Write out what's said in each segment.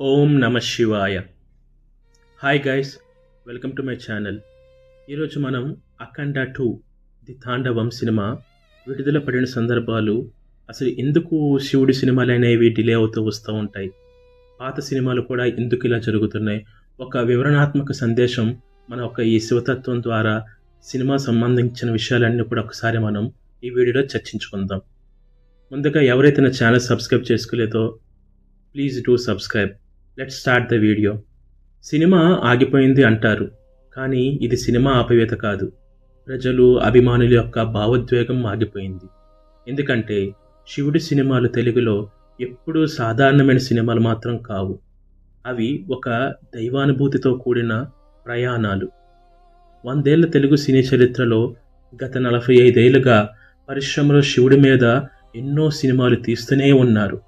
ఓం నమ శివాయ. Hi guys welcome to my channel ఈరోజు మనం Akhanda two the Thandavam cinema విడుదల పడిన సందర్భాలు అసలు ఎందుకు శివుడి సినిమాలు అనేవి డిలే అవుతూ వస్తూ ఉంటాయి. పాత సినిమాలు కూడా ఎందుకు ఇలా జరుగుతున్నాయి? ఒక వివరణాత్మక సందేశం మన ఒక ఈ శివతత్వం ద్వారా సినిమా సంబంధించిన విషయాలన్నీ కూడా ఒకసారి మనం ఈ వీడియోలో చర్చించుకుందాం. ముందుగా ఎవరైతే నా channel subscribe చేసుకోలేదో please do subscribe let start the video cinema ఆగిపోయింది అంటారు కానీ ఇది సినిమా ఆపవేత కాదు. ప్రజలు అభిమానుల యొక్క భావోద్వేగం ఆగిపోయింది. ఎందుకంటే శివుడి సినిమాలు తెలుగులో ఎప్పుడూ సాధారణమైన సినిమాలు మాత్రం కావు. అవి ఒక దైవానుభూతితో కూడిన ప్రయాణాలు. వందేళ్ళ తెలుగు సినీ చరిత్రలో గత నలభై ఐదేళ్ళుగా పరిశ్రమలో శివుడి మీద ఎన్నో సినిమాలు తీస్తూనే ఉన్నారు.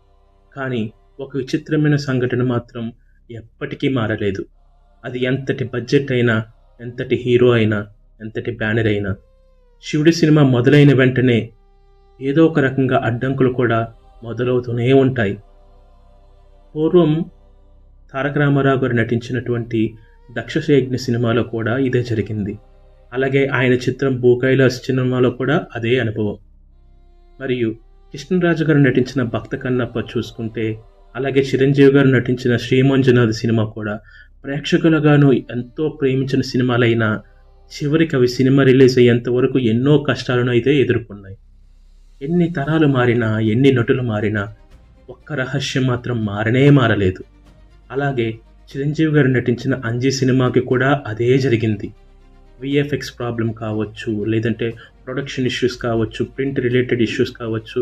కానీ ఒక విచిత్రమైన సంఘటన మాత్రం ఎప్పటికీ మారలేదు. అది ఎంతటి బడ్జెట్ అయినా ఎంతటి హీరో అయినా ఎంతటి బ్యానర్ అయినా. శివుడి సినిమా మొదలైన వెంటనే ఏదో ఒక రకంగా అడ్డంకులు కూడా మొదలవుతూనే ఉంటాయి. పూర్వం తారక రామారావు గారు నటించినటువంటి దక్షశయజ్ఞ సినిమాలో కూడా ఇదే జరిగింది. అలాగే ఆయన చిత్రం భూకైలాస్ సినిమాలో కూడా అదే అనుభవం. మరియు కృష్ణరాజు గారు నటించిన భక్త కన్నప్ప చూసుకుంటే అలాగే చిరంజీవి గారు నటించిన శ్రీమంజునాథ్ సినిమా కూడా ప్రేక్షకులుగాను ఎంతో ప్రేమించిన సినిమాలైనా చివరికి అవి సినిమా రిలీజ్ అయ్యేంత వరకు ఎన్నో కష్టాలను అయితే ఎదుర్కొన్నాయి. ఎన్ని తరాలు మారినా ఎన్ని నటులు మారినా ఒక్క రహస్యం మాత్రం మారనే మారలేదు. అలాగే చిరంజీవి గారు నటించిన అంజీ సినిమాకి కూడా అదే జరిగింది. విఎఫ్ఎక్స్ ప్రాబ్లం కావచ్చు లేదంటే ప్రొడక్షన్ ఇష్యూస్ కావచ్చు ప్రింట్ రిలేటెడ్ ఇష్యూస్ కావచ్చు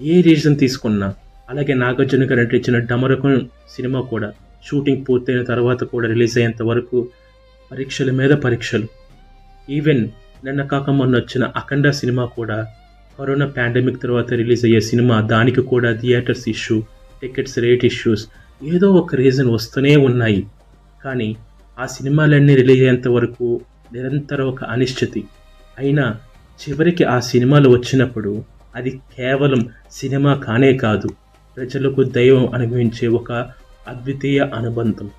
ఏ రీజన్ తీసుకున్నా అలాగే నాగార్జున గారు నటించిన డమరకం సినిమా కూడా షూటింగ్ పూర్తయిన తర్వాత కూడా రిలీజ్ అయ్యేంత వరకు పరీక్షల మీద పరీక్షలు. ఈవెన్ నిన్న కాక మొన్న వచ్చిన అఖండ సినిమా కూడా కరోనా పాండమిక్ తర్వాత రిలీజ్ అయ్యే సినిమా దానికి కూడా theatres issue tickets rate issues ఏదో ఒక రీజన్ వస్తూనే ఉన్నాయి. కానీ ఆ సినిమాలన్నీ రిలీజ్ అయ్యేంత వరకు నిరంతరం ఒక అనిశ్చితి. అయినా చివరికి ఆ సినిమాలు వచ్చినప్పుడు అది కేవలం సినిమా కానే కాదు. ప్రజలకు దైవం అనుభవించే ఒక అద్వితీయ అనుబంధం.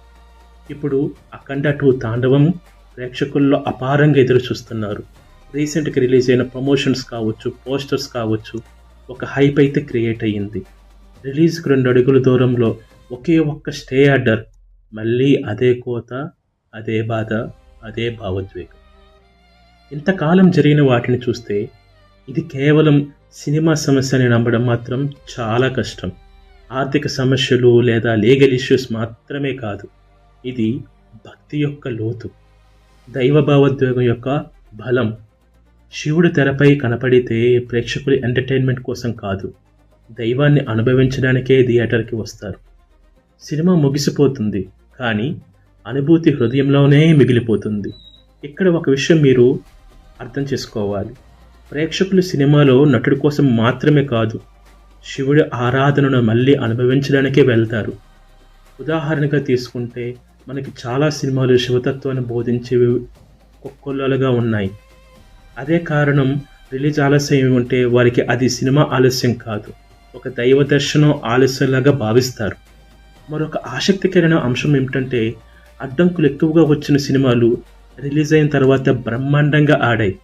ఇప్పుడు అఖండ టూ తాండవం ప్రేక్షకుల్లో అపారంగా ఎదురు చూస్తున్నారు రీసెంట్గా రిలీజ్ అయిన ప్రమోషన్స్ కావచ్చు పోస్టర్స్ కావచ్చు ఒక హైప్ అయితే క్రియేట్ అయ్యింది. రిలీజ్కి రెండు అడుగుల దూరంలో ఒకే ఒక్క స్టే ఆర్డర్ మళ్ళీ అదే కోత అదే బాధ అదే భావోద్వేగం. ఇంతకాలం జరిగిన వాటిని చూస్తే ఇది కేవలం సినిమా సమస్య అని నమ్మడం మాత్రం చాలా కష్టం. ఆర్థిక సమస్యలు లేదా లీగల్ ఇష్యూస్ మాత్రమే కాదు ఇది భక్తి యొక్క లోతు. దైవ భావోద్వేగం యొక్క బలం. శివుడు తెరపై కనపడితే ప్రేక్షకులు ఎంటర్టైన్మెంట్ కోసం కాదు దైవాన్ని అనుభవించడానికే థియేటర్కి వస్తారు. సినిమా ముగిసిపోతుంది కానీ అనుభూతి హృదయంలోనే మిగిలిపోతుంది. ఇక్కడ ఒక విషయం మీరు అర్థం చేసుకోవాలి. ప్రేక్షకులు సినిమాలో నటుడి కోసం మాత్రమే కాదు శివుడి ఆరాధనను మళ్ళీ అనుభవించడానికే వెళ్తారు. ఉదాహరణగా తీసుకుంటే మనకి చాలా సినిమాలు శివతత్వాన్ని బోధించేవి కొక్కొల్లలుగా ఉన్నాయి. అదే కారణం రిలీజ్ ఆలస్యం ఉంటే వారికి అది సినిమా ఆలస్యం కాదు. ఒక దైవ దర్శనం ఆలస్యంలాగా భావిస్తారు. మరొక ఆసక్తికరమైన అంశం ఏమిటంటే అడ్డంకులు ఎక్కువగా వచ్చిన సినిమాలు రిలీజ్ అయిన తర్వాత బ్రహ్మాండంగా ఆడాయి.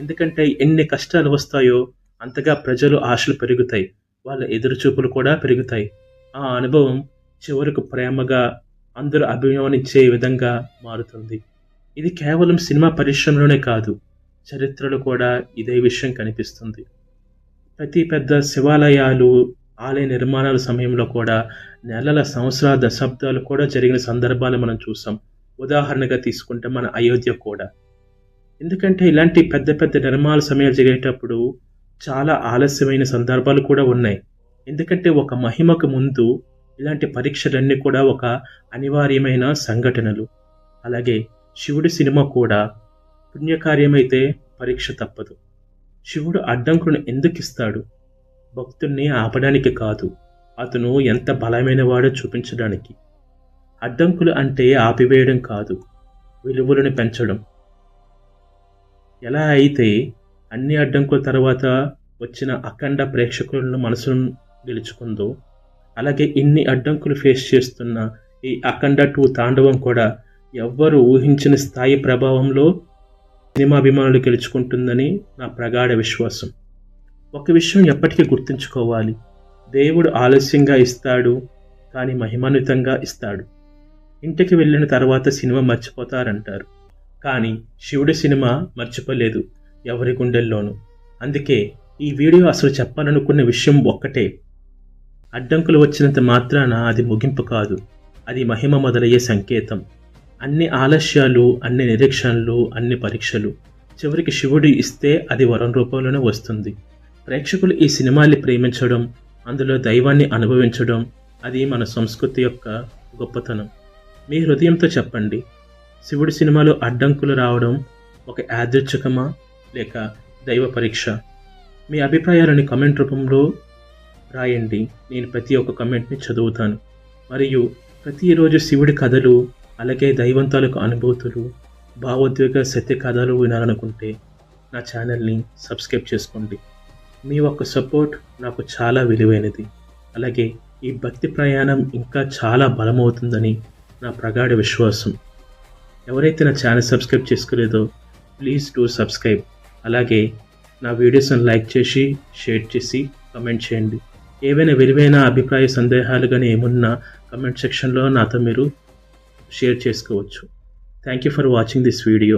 ఎందుకంటే ఎన్ని కష్టాలు వస్తాయో అంతగా ప్రజలు ఆశలు పెరుగుతాయి. వాళ్ళ ఎదురుచూపులు కూడా పెరుగుతాయి. ఆ అనుభవం చివరకు ప్రేమగా అందరూ అభిమానించే విధంగా మారుతుంది. ఇది కేవలం సినిమా పరిశ్రమలోనే కాదు చరిత్రలో కూడా ఇదే విషయం కనిపిస్తుంది. ప్రతి పెద్ద శివాలయాలు ఆలయ నిర్మాణాల సమయంలో కూడా నెలల సంవత్సరాల దశాబ్దాలు కూడా జరిగిన సందర్భాలు మనం చూసాం. ఉదాహరణగా తీసుకుంటే మన అయోధ్య కూడా. ఎందుకంటే ఇలాంటి పెద్ద పెద్ద నిర్మాణ సమయాలు జరిగేటప్పుడు చాలా ఆలస్యమైన సందర్భాలు కూడా ఉన్నాయి. ఎందుకంటే ఒక మహిమకు ముందు ఇలాంటి పరీక్షలన్నీ కూడా ఒక అనివార్యమైన సంఘటనలు. అలాగే శివుడి సినిమా కూడా పుణ్యకార్యమైతే పరీక్ష తప్పదు. శివుడు అడ్డంకులను ఎందుకు ఇస్తాడు? భక్తుల్ని ఆపడానికి కాదు అతను ఎంత బలమైన వాడో చూపించడానికి. అడ్డంకులు అంటే ఆపివేయడం కాదు విలువలను పెంచడం. ఎలా అయితే అన్ని అడ్డంకుల తర్వాత వచ్చిన అఖండ ప్రేక్షకులను మనసును గెలుచుకుందో అలాగే ఇన్ని అడ్డంకులు ఫేస్ చేస్తున్న ఈ అఖండ టూ తాండవం కూడా ఎవ్వరు ఊహించిన స్థాయి ప్రభావంలో సినిమా అభిమానులు గెలుచుకుంటుందని నా ప్రగాఢ విశ్వాసం. ఒక విషయం ఎప్పటికీ గుర్తుంచుకోవాలి. దేవుడు ఆలస్యంగా ఇస్తాడు కానీ మహిమాన్వితంగా ఇస్తాడు. ఇంటికి వెళ్ళిన తర్వాత సినిమా మర్చిపోతారంటారు. కానీ శివుడి సినిమా మర్చిపోలేదు ఎవరి గుండెల్లోనూ. అందుకే ఈ వీడియో అసలు చెప్పాలనుకున్న విషయం ఒక్కటే. అడ్డంకులు వచ్చినంత మాత్రాన అది ముగింపు కాదు. అది మహిమ మొదలయ్యే సంకేతం. అన్ని ఆలస్యాలు అన్ని నిరీక్షణలు అన్ని పరీక్షలు. చివరికి శివుడు ఇస్తే అది వరం రూపంలోనే వస్తుంది. ప్రేక్షకులు ఈ సినిమాల్ని ప్రేమించడం అందులో దైవాన్ని అనుభవించడం అది మన సంస్కృతి యొక్క గొప్పతనం. మీ హృదయంతో చెప్పండి. శివుడి సినిమాలో అడ్డంకులు రావడం ఒక యాదృచ్ఛికమా లేక దైవ పరీక్ష? మీ అభిప్రాయాలను కమెంట్ రూపంలో రాయండి నేను ప్రతి ఒక్క కమెంట్ని చదువుతాను. మరియు ప్రతిరోజు శివుడి కథలు అలాగే దైవం తాలూకు అనుభూతులు భావోద్వేగ సత్య కథలు వినాలనుకుంటే నా ఛానల్ని సబ్స్క్రైబ్ చేసుకోండి. మీ ఒక్క సపోర్ట్ నాకు చాలా విలువైనది. అలాగే ఈ భక్తి ప్రయాణం ఇంకా చాలా బలమవుతుందని నా ప్రగాఢ విశ్వాసం. ఎవరైతే నా ఛానల్ సబ్స్క్రైబ్ చేసుకోలేదో ప్లీజ్ డూ సబ్స్క్రైబ్. అలాగే నా వీడియోస్ని లైక్ చేసి షేర్ చేసి కమెంట్ చేయండి. ఏవైనా విలువైన అభిప్రాయ సందేహాలు కానీ ఏమున్నా కమెంట్ సెక్షన్లో నాతో మీరు షేర్ చేసుకోవచ్చు. Thank you for watching this video